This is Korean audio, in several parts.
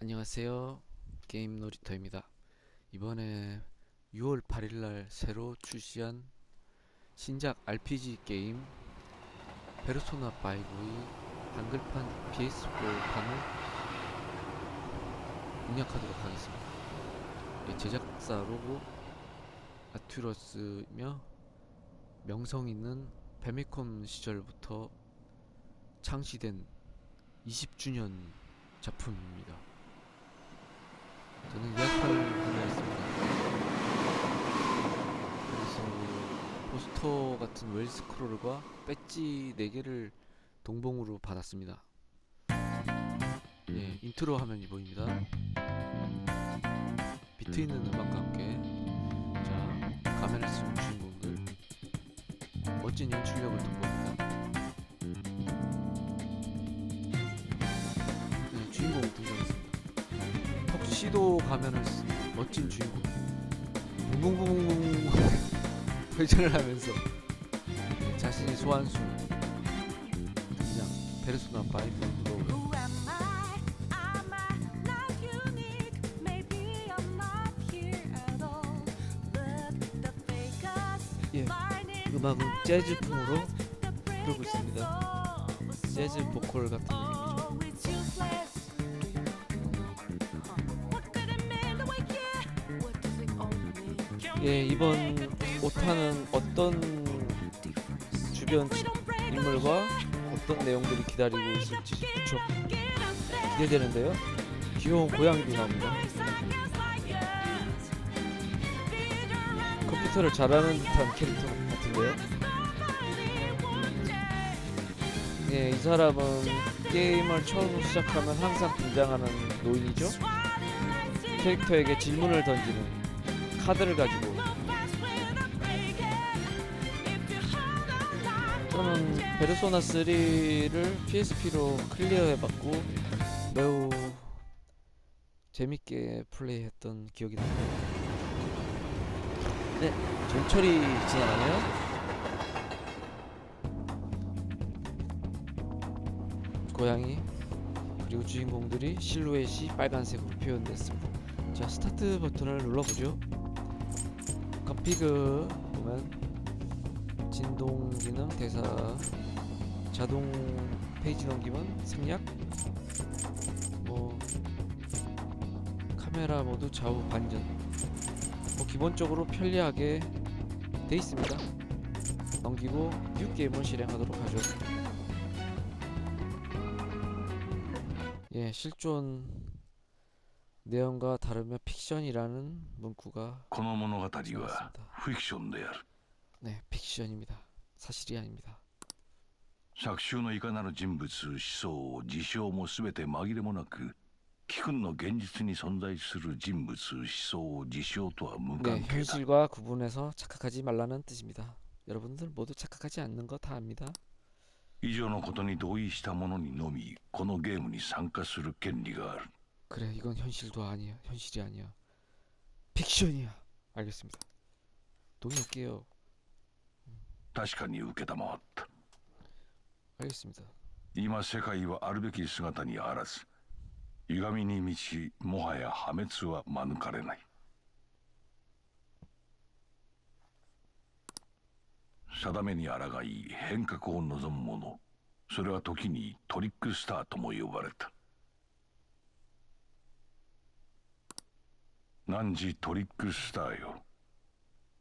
안녕하세요. 게임 놀이터입니다. 이번에 6월 8일날 새로 출시한 신작 RPG 게임 페르소나 5의 한글판 PS4판을 공략하도록 하겠습니다. 예, 제작사 로고 아튜러스며 명성 있는 페미콘 시절부터 창시된 20주년 작품입니다. 저는 예약을 하려 했습니다. 그래서 포스터 같은 웰 스크롤과 배지 4개를 동봉으로 받았습니다. 예, 인트로 화면이 보입니다. 비트 있는 음악과 함께 자, 카메라 쓰는 주인공들 멋진 연출력을 돋보입니다. 시도 가면을 쓴 멋진 주인공 붕붕붕붕붕 회전을 하면서 네, 자신의 소환수 등장 페르소나 5 로그 Who am I? Am I not unique? Maybe I'm not here at all. But the fake us, 예, 음악은 재즈풍으로 흐르고 있습니다. 재즈 보컬 같은 느낌 예, 이번 오타는 어떤 주변 인물과 어떤 내용들이 기다리고 있을지 무척 기대되는데요. 귀여운 고양이도 나옵니다. 컴퓨터를 잘하는 듯한 캐릭터 같은데요. 예, 이 사람은 게임을 처음 시작하면 항상 등장하는 노인이죠. 캐릭터에게 질문을 던지는 카드를 가지고 저는 페르소나 3를 PSP로 클리어해봤고 매우 재밌게 플레이했던 기억이 납니다. 네, 전철이 지나가네요. 고양이 그리고 주인공들이 실루엣이 빨간색으로 표현됐습니다. 자, 스타트 버튼을 눌러보죠. 컴피그 보면 진동기능 대사 자동 페이지 넘기면 생략. 뭐 카메라 모두 좌우 반전. 뭐 기본적으로 편리하게 돼 있습니다. 넘기고 뉴 게임을 실행하도록 하죠. 예 실존 내용과 다르며 픽션이라는 문구가 네, 픽 션입니다 사실이 아닙니다 作中のいかなる人物思想事象も全て紛れもなく貴君の現実に存在する人物思想事象とは無 네, 関係だ 현실과 구분해서 착각하지 말라는 뜻입니다. 여러분들 모두 착각하지 않는 거 다 압니다. 以上のことに同意した者にのみこのゲームに参加する権利がある 그래, 이건 현실도 아니야. 현실이 아니야. 픽션이야. 알겠습니다. 동의할게요. 確かに受けたまわった。今世界はあるべき姿にあらず、歪みに満ち、もはや破滅は免れない。定めに抗い変革を望む者、それは時にトリックスターとも呼ばれた。何時トリックスターよ。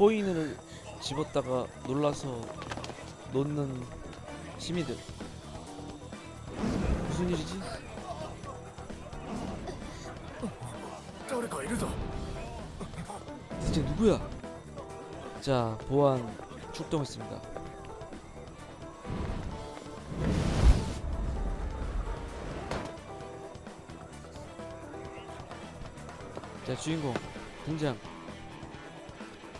코인을 집었다가 놀라서 놓는 시민들 무슨 일이지? 대체 누구야? 자 보안 출동했습니다 자 주인공 등장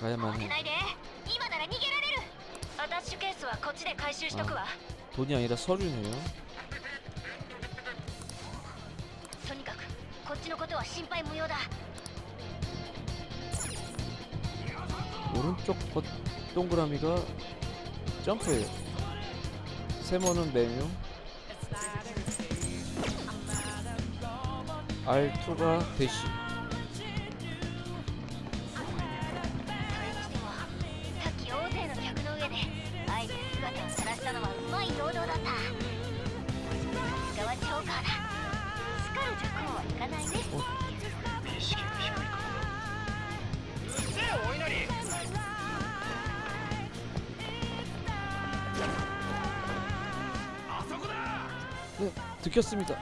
가야만 慌て 해 ないで今なら逃げられるアタッシュケースはこっちで回収しとくわ 돈이 아니라 서류네요 とにかくこっちのことは心配無用だ 오른쪽 버- 동그라미가 점프예요 세모는 메뉴 R2가 대시 들켰습니다.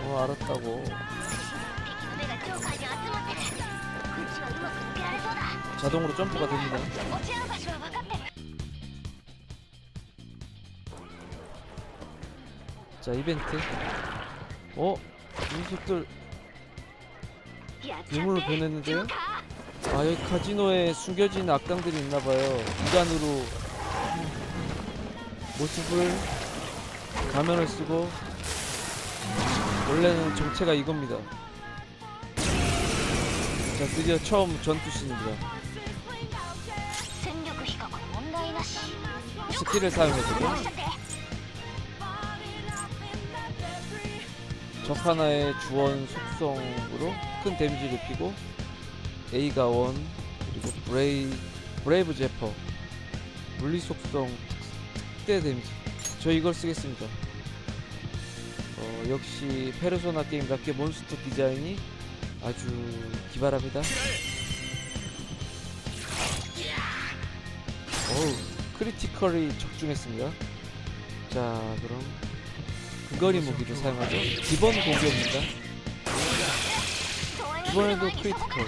어, 알았다고. 자동으로 점프가 됩니다. 자, 이벤트. 어? 이 녀석들 유물을 보냈는데요? 아 여기 카지노에 숨겨진 악당들이 있나봐요. 인간으로 모습을 가면을 쓰고 원래는 정체가 이겁니다. 자 드디어 처음 전투신입니다. 스킬을 사용해주고 적 하나의 주원 속성으로 큰 데미지를 입히고 A가 원 그리고 브레이 브레이브 제퍼 물리 속성 특- 특대 데미지. 저 이걸 쓰겠습니다. 어, 역시 페르소나 게임답게 몬스터 디자인이 아주 기발합니다. 어우 크리티컬이 적중했습니다. 자 그럼 근거리 무기를 사용하죠. 기본 공격입니다. 이번에도 크리티컬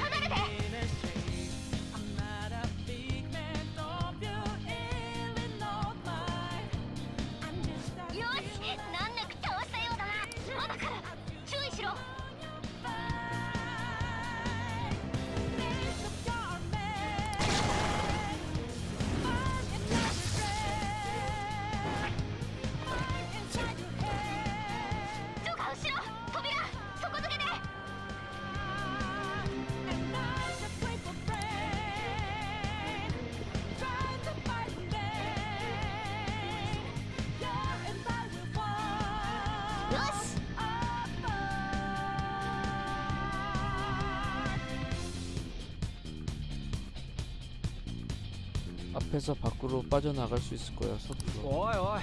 앞에서 밖으로 빠져나갈 수 있을 거야 서투로 おいおい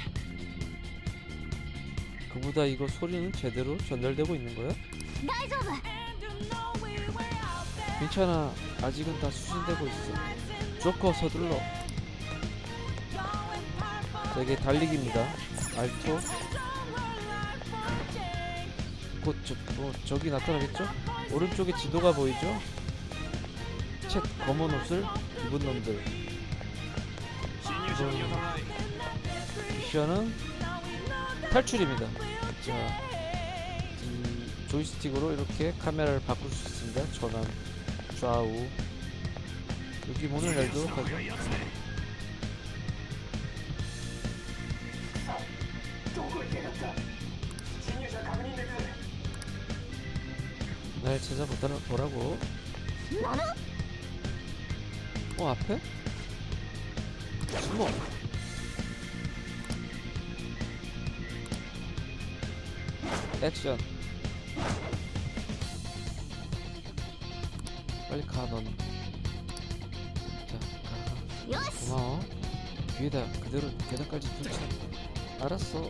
그보다 이거 소리는 제대로 전달되고 있는 거야? 大丈夫 And you know we were out there. 괜찮아 아직은 다 수신되고 있어 조커 서둘러 Going hard for 자 이게 달리기입니다 알토 곧 저, 뭐, 저기 나타나겠죠? 오른쪽에 지도가 보이죠? 책 검은 옷을 입은 놈들 미션은 탈출입니다. 자, 이 조이스틱으로 이렇게 카메라를 바꿀 수 있습니다. 전환, 좌우. 여기 문을 열도록 하죠. 날 찾아보라고. 어, 앞에? 숨어. 액션. 빨리 가, 넌. 자, 가. 고마워. 뒤에다 그대로 계단까지 붙여. 알았어.